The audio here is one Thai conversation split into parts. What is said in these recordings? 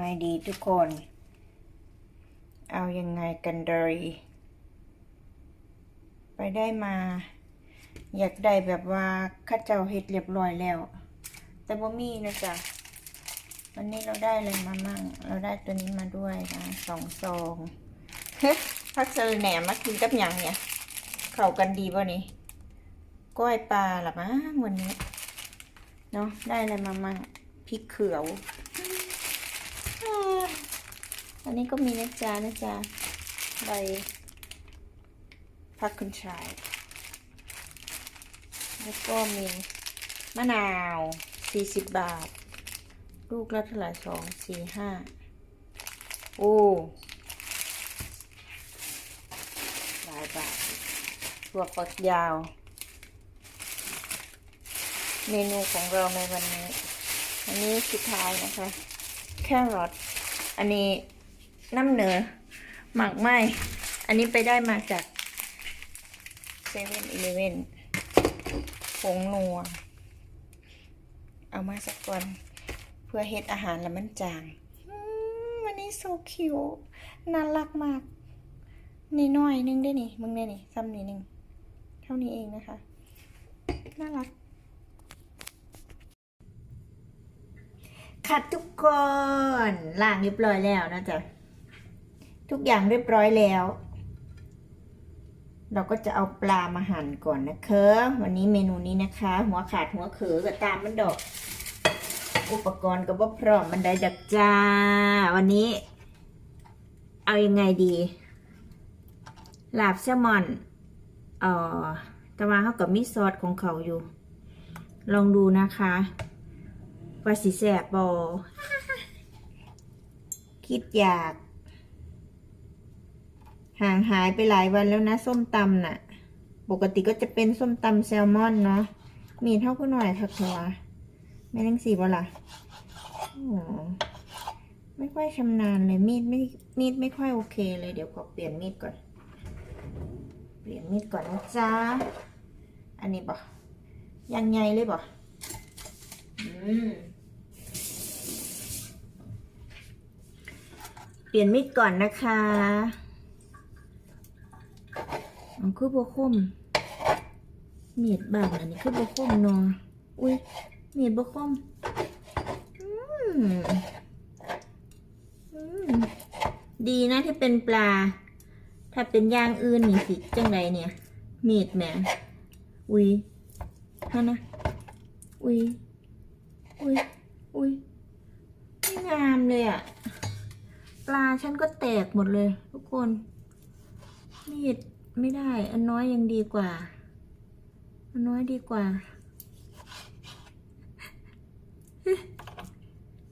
ไงดีทุกคน เอายังไงกันเลยไปได้มา อยากได้แบบว่าข้าเจ้าเฮ็ดเรียบร้อยแล้ว แต่บ่มีนะจ๊ะวันนี้เราได้อะไรมามั่ง เราได้ตัวนี้มาด้วยนะสองซองเฮ้พักเซอแหนมมากินกับหยังเนี่ย เข้ากันดีป่ะนี่ก้อยปลาหรอมั้งวันนี้ เนาะได้อะไรมามั่งพริกเขียว อันนี้ก็มีนะจ๊ะนะจ๊ะใบผักคุณชาย แล้วก็มีมะนาวสี่สิบบาท ลูกละเท่าไหร่สองสี่ห้าโอ้หลายบาทถั่วฝักยาว เมนูของเราในวันนี้ อันนี้สุดท้ายนะคะ แครอทอันนี้ น้ำเหนือหมักไหมอันนี้ไปได้มาจากเซเว่นอีเลเว่นผงนัว เอามาสักก่อน เพื่อเฮ็ดอาหารแล้วมันจางวันนี้โซคิวน่ารักมากนี่น้อยนึงได้นี่มึงได้นี่ซ้ำนี่หนึ่งเท่านี้เองนะคะ น่ารัก ค่ะทุกคนล้างเรียบร้อยแล้วนะจ๊ะ ทุกอย่างเรียบร้อยแล้ว เราก็จะเอาปลามาหั่นก่อนนะคะ วันนี้เมนูนี้นะคะ หัวขาดหัวเขือกับตามมันดอก อุปกรณ์ก็บ่พร้อมมันได้ดักจ้า วันนี้ เอายังไงดีลาบแซลมอนเอ่อต่ว่าเขากับมีซอสของเขาอยู่ ลองดูนะคะว่าสิแสบบอคิดอยาก ห่างหายไปหลายวันแล้วนะ ส้มตำน่ะ ปกติก็จะเป็นส้มตำแซลมอนเนาะ มีเท่ากูหน่อยค่ะหัวแม่นังสีบ่ล่ะอ๋อไม่ค่อยชำนาญเลยมีดไม่มีดไม่ค่อยโอเคเลยเดี๋ยวขอเปลี่ยนมีดก่อน เปลี่ยนมีดก่อนนะจ๊ะ อันนี้บ่ยังไงเลยบ่เปลี่ยนมีดก่อนนะคะ อ๋อคือบวคมเมีดบางอันนี้คือบวคมเนอะอุ้ยเมีดบวคมอืมอืมดีนะที่เป็นปลา ถ้าเป็นย่างอื่นนี่สิจังไรเนี่ย เมีดแหมอุ้ยฮะนะ อุ้ยอุ้ยอุ้ยไม่งามเลยอะปลาฉันก็แตกหมดเลย ทุกคน มีด ไม่ได้ อันน้อยยังดีกว่า อันน้อยดีกว่า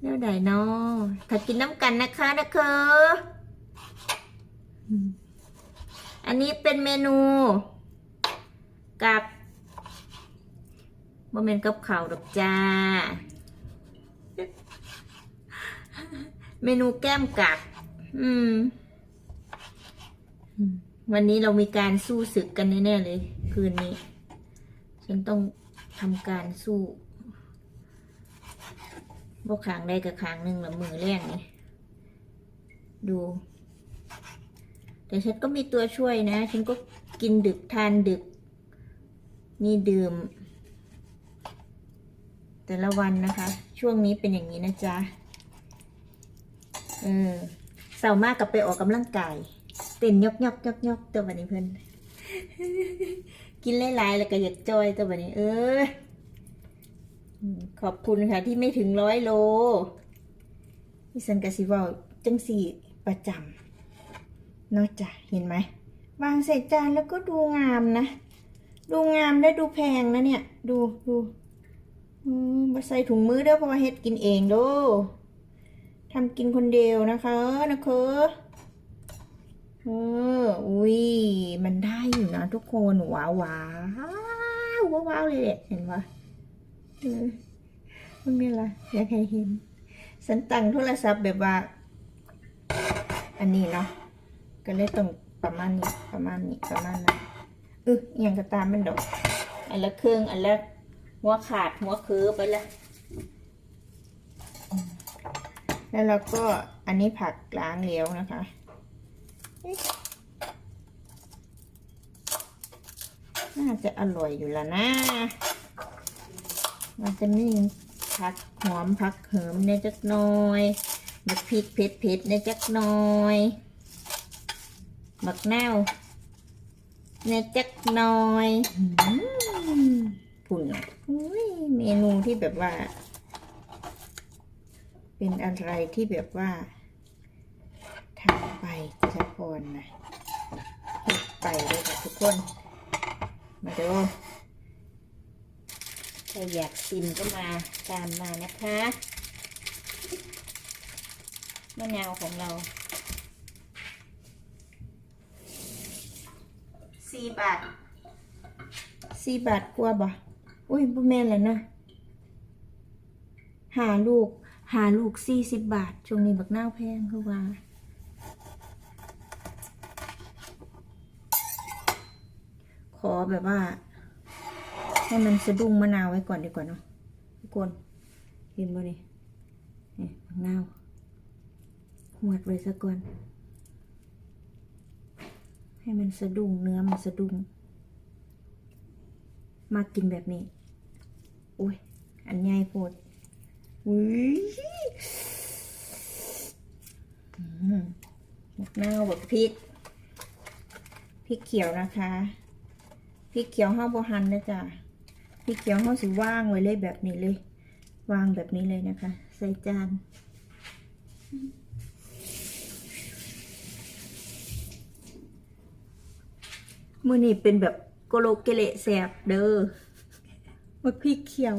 เนื้อใดเนาะถ้ากินน้ำกันนะคะนะคะอืมอันนี้เป็นเมนู กับโมเมนกับข่าวดอกจ้า เมนูแก้มกัดอืม วันนี้เรามีการสู้ศึกกันแน่ๆเลย คืนนี้ ฉันต้องทำการสู้บกขางได้กับขางหนึ่งละมือแรกนี่ดู แต่ฉันก็มีตัวช่วยนะ ฉันก็กินดึกทานดึก มีดื่ม แต่ละวันนะคะ ช่วงนี้เป็นอย่างนี้นะจ๊ะ เออเสามากกับไปออกกำลังกาย เต้นยกยกยกยกตัววันนี้เพื่อนกินหลายๆแล้วก็อยากจอยตัววันนี้ เออขอบคุณค่ะ ที่ไม่ถึงร้อยโลพี่สันกสิเว่าจังสี่ประจำนอกจากเห็นไหมวางใส่จานแล้วก็ดูงามนะ ดูงามและดูแพงนะเนี่ย ดูดูอืมาใส่ถุงมือเด้อเพราะว่าเฮ็ดกินเองด้อทำกินคนเดียวนะคะนะคะ ออ อุ้ย มันได้อยู่นะทุกคน ว้าวว้าวว้าวาวเลยแหละเห็นปะมันมีอะไรอยากให้เห็นฉันตั้งโทรศัพท์แบบว่า อันนี้เนาะ ก็เลยต้องประมาณนี้ ประมาณนี้ ประมาณนั้นเอออย่างก็ตามมันดอก อันละเครื่อง อันละหัวขาด หัวคือไปละ แล้วเราก็อันนี้ผักล้างแล้วนะคะ น่าจะอร่อยอยู่แล้วนะ มันจะมีผักหอมผักเหิมในจักหน้อยบักพริกเผ็ดเผ็ดๆในจักหน้อยบักแนวในจักหน้อยอืมพุ่นอะอุ้ยเมนูที่แบบว่า เป็นอะไรที่แบบว่าทำ ไปจิตพรนะเฮ็ดไปเลยค่ะทุกคน มาดูถ้าอยากชิมก็มาตามมานะคะมะนาวของเราสี่บาทสี่บาทกว่าบ่อุ้ยบ่แม่นแล้วนะหาลูกหาลูกสี่สิบบาทช่วงนี้บักนาวแพงคือว่า ขอ แบบว่า ให้มันสะดุ้งมะนาวไว้ก่อนดีกว่าเนาะทุกคนเห็นบ่นี่นี่มะนาวหวดไว้ซะก่อน ให้มันสะดุ้งเนื้อมันสะดุ้งมากินแบบนี้อุ้ยอันใหญ่โพดอุ้ยอืมมะนาวแบบพริกพริกเขียวนะคะ ริกเขียวห้าบหันนะจ๊ะพริกเขียวห้าสิว่างไว้เลยแบบนี้เลย วางแบบนี้เลยนะคะ ใส่จานมือนี้เป็นแบบโกโลเกเลแสบเด้อมาพริกเขียว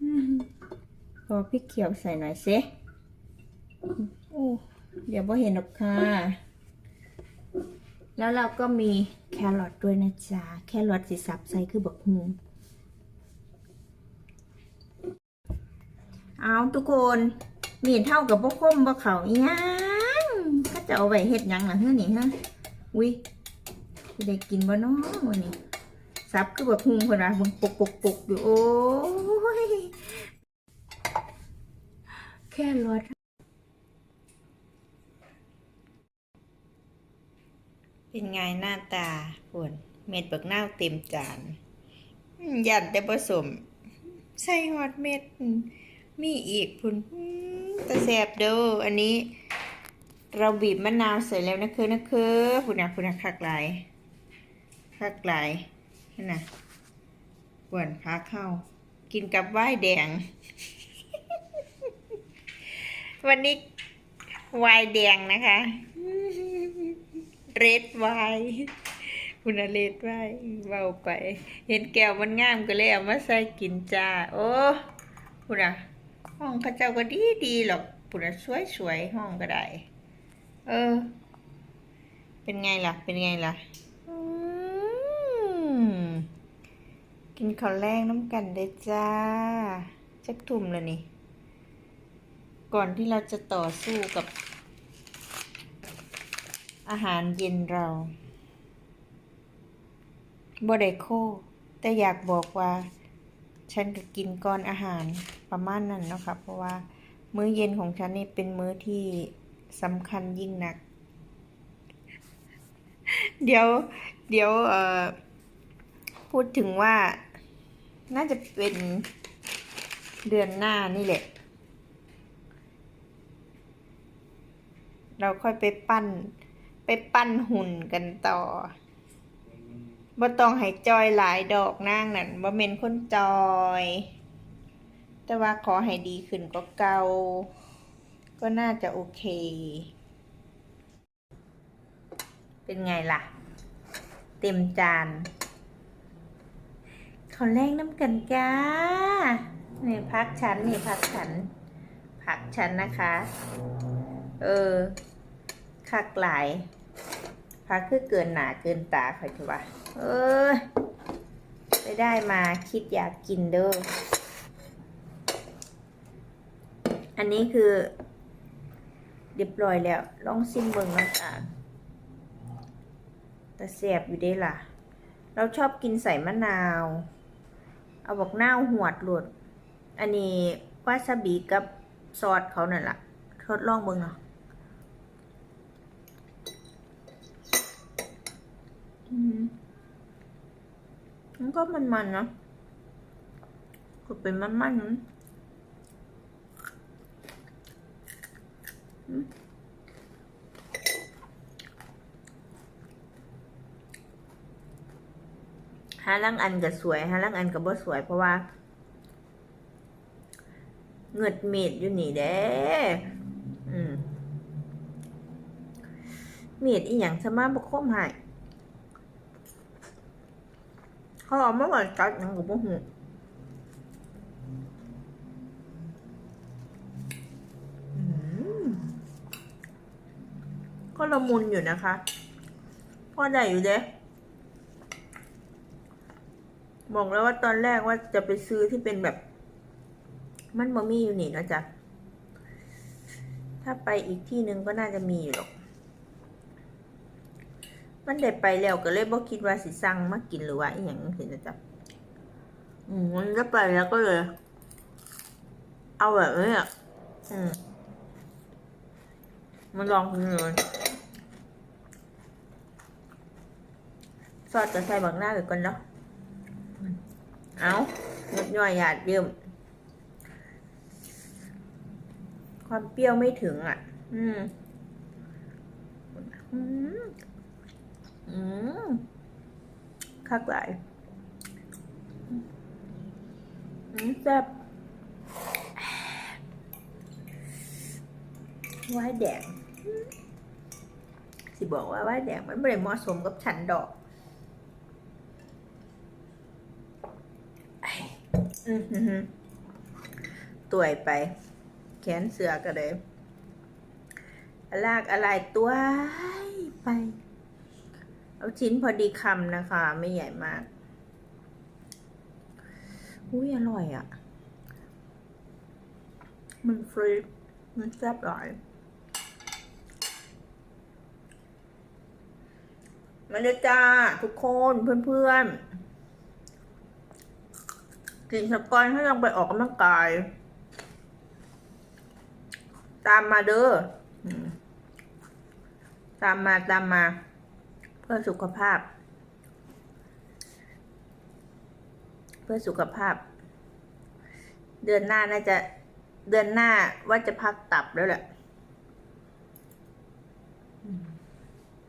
อืมพอพริกเขียวใส่หน่อยเซโอ้เดี๋ยวพอเห็นหรอกค่ะ แล้วเราก็มีแครอทด้วยนะจ๊ะ แครอทสิสับใส่คือบักฮูเอาทุกคนมีเท่ากับพวกคมบ่เขายังก็จะเอาไว้เฮ็ดยังล่ะเฮ้อนี่ฮะอุ้ยจะได้กินบ่เนาะวันนี้สับคือบักฮูคนละบังปุกปุกปุกอยู่โอ้ยแครอ เป็นไงหน้าตาปวนเม็ดบักเน่าเต็มจานอืมยันแต่ผสม ใส่ฮอดเม็ด มีอีกพุ่นแตะแสบเด้ออันนี้ เราบีบมะนาวใส่แล้วนะคือนะคือพุ่นนะพุ่นนะคักหลายคักหลายนั่นน่ะปวนพาเข้า กินกับไวน์แดง วันนี้ไวน์แดงนะคะ เรดไวน์คุณเรดไวน์เบาไป เห็นแก้วมันงามก็เลยเอามาใส่กินจ้า โอ้คุณอะห้องเข้าเจ้าก็ดีดีหรอกคุณอะสวยสวยๆห้องก็ได้ เออ เป็นไงล่ะ เป็นไงล่ะอืมกินข้าวแรงน้ำกันเด้จ้าจักทุ่มแล้วนี่ ก่อนที่เราจะต่อสู้กับ อาหารเย็นเราบ่ได้โค แต่อยากบอกว่า ฉันก็กินก่อนอาหารประมาณนั้นเนาะค่ะเพราะว่ามื้อเย็นของฉันนี่เป็นมื้อที่สำคัญยิ่งนัก เดี๋ยว เดี๋ยวเอ่อพูดถึงว่า น่าจะเป็นเดือนหน้านี่แหละ เราค่อยไปปั้น ไปปั้นหุ่นกันต่อบ่ต้องให้จอยหลายดอกนางนั่นบ่เม็นคนจอย แต่ว่าขอให้ดีขึ้นกว่าเก่า ก็น่าจะโอเค เป็นไงล่ะ เต็มจานขอแรงน้ำกันจ้านี่พักฉันนี่พักฉันผักฉันนะคะ เออ คักหลายพักคือเกินหนาเกินตาค่ะถือว่าเออไปได้มาคิดอยากกินเด้อ อันนี้คือเรียบร้อยแล้ว ลองซิมเบิงน้ำตาลแต่แสบอยู่ได้ล่ะ เราชอบกินใส่มะนาว เอาบอกหน้าหวดหลุด อันนี้วาซาบิกับซอสเขานั่นแหละทดลองเบิงเนาะ มันก็มันๆนะก็เป็นมันๆนะอืมหาลังอันก็สวยหาลังอันก็บ่สวยเพราะว่าเงือดเม็ดอยู่นี่เด้อืมเม็ดอีหยังสมาบ่คมให้ เขาเอามาไว้กัดหยังก็บ่ฮู้อืมก็ละมุนอยู่นะคะ พอได้อยู่เด้บอกแล้วว่าตอนแรกว่าจะไปซื้อที่เป็นแบบ มันบ่มีอยู่นี่นะจ๊ะ ถ้าไปอีกที่หนึ่งก็น่าจะมีอยู่หรอก มันได้ไปแล้วก็เลยบ่คิดว่าสิสั่งมากินหรือว่าอีหยังเห็นนะจ๊ะอืมมันก็ไปแล้วก็เลย เอาแบบนี้อะอืมมันลองกินเลยซอสจะใส่บักหน้าไปก่อนเนาะเอางดย่อยหยาดเยิ่มความเปรี้ยวไม่ถึงอะ อืมอืม อืมคักหลายอืมแซ่บว่ายแดง สิบอกว่าว่ายแดงมันไม่ได้เหมาะสมกับฉันดอกอือหือหือต่วไป แขนเสือก็เลยลากอะไรตัวไป เอาชิ้นพอดีคำนะคะ ไม่ใหญ่มาก อุ้ยอร่อยอะ่ะ มันฟรีมันแซ่บหลายมาเลยจ้า ทุกคนเพื่อนๆ กินสกอนให้ยังไปออกกำลังกาย ตามมาเด้อตามมาตามมา เพื่อสุขภาพ เพื่อสุขภาพ เดือนหน้าน่าจะเดือนหน้าว่าจะพักตับแล้วแหละอืม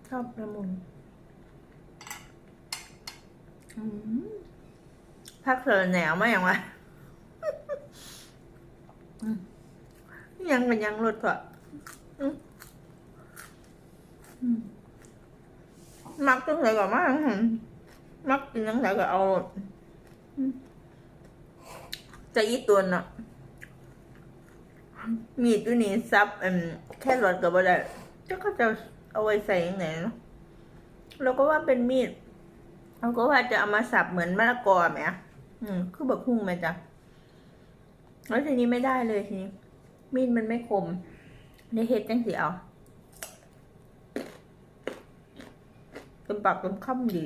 ชอบละมุนอืมพักเสอแหนวมาอย่างวะอืมยังกันยังรถเถอะอืมอื มักจังไหนก็มาอืมมักกินจังไหนก็เอาจะอีตัวน่ะ มีดอยู่นี่ซับแค่รถก็บ่ได้จะเขาจะเอาไว้ใส่ยังไงเนาะเราก็ว่าเป็นมีดเราก็ว่าจะเอามาสับเหมือนมะละกอไหมอะอืมคือแบบพุ่งไหมจ๊ะแล้วทีนี้ไม่ได้เลยทีนี้มีดมันไม่คมในเฮ็ดจังสิเอา เป็นปากเป็นคำดี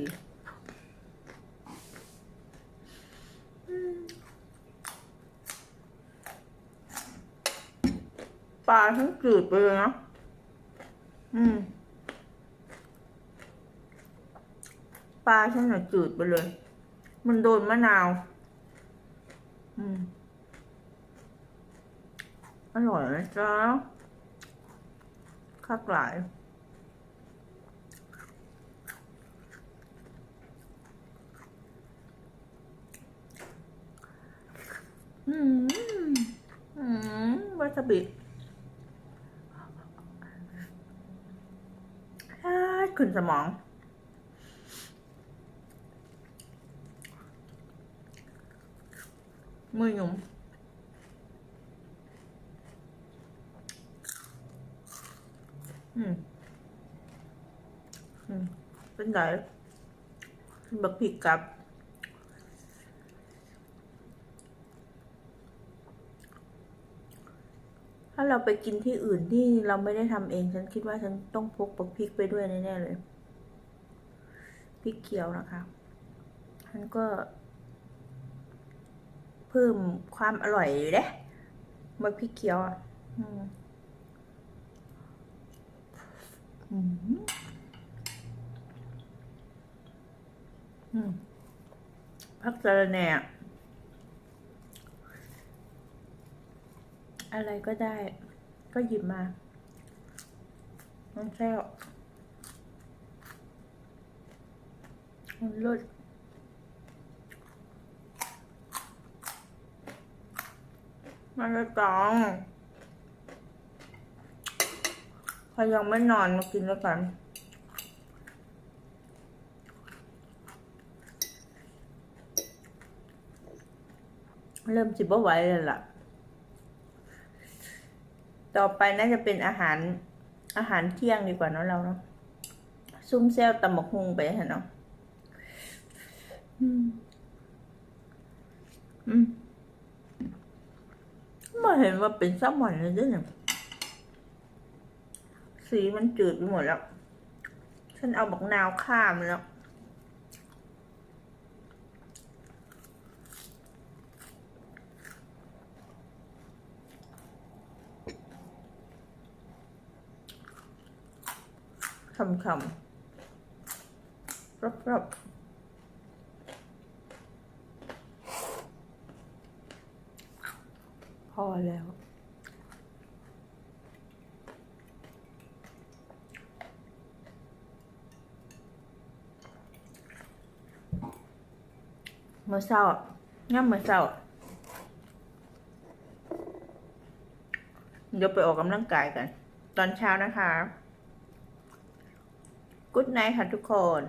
ปลาทั้งจืดไปเลยนะ อืม ปลาฉันน่ะจืดไปเลย มันโดนมะนาว อืม อร่อยนะจ๊ะคักหลาย อืมอืมวาซาบิขึ้นสมอง มือหยุ่มอืม อืม เป็นไงบักผิกกับ ถ้าเราไปกินที่อื่นที่เราไม่ได้ทำเอง ฉันคิดว่าฉันต้องพกพริกไปด้วยแน่ๆเลยพริกเขียวนะคะฉันก็ เพิ่มความอร่อยอยู่เด้บักพริกเขียวอะอืมอืมพักสะระแหน่ อะไรก็ได้ ก็หยิบมาน้องแก้วมันรสมันจะตองใครยังไม่นอนมากินแล้วกันเริ่มจิบว่าไหวเลยล่ะ ต่อไปน่าจะเป็นอาหารอาหารเที่ยงดีกว่าเนาะเราเนาะซุ่มแซวตำบักฮุงไปฮะเนาะอืมอืมไม่เห็นว่าเป็นแซลมอนเลยด้วยเนี่ยสีมันจืดไปหมดแล้ว ฉันเอาบักนาวข้ามแล้ว คำคำรอบรอบพอแล้วเมื่อเช้าง่ำเมื่อเช้าเดี๋ยวไปออกกำลังกายกัน ตอนเช้านะคะ กุ๊ดไนท์ค่ะทุกคน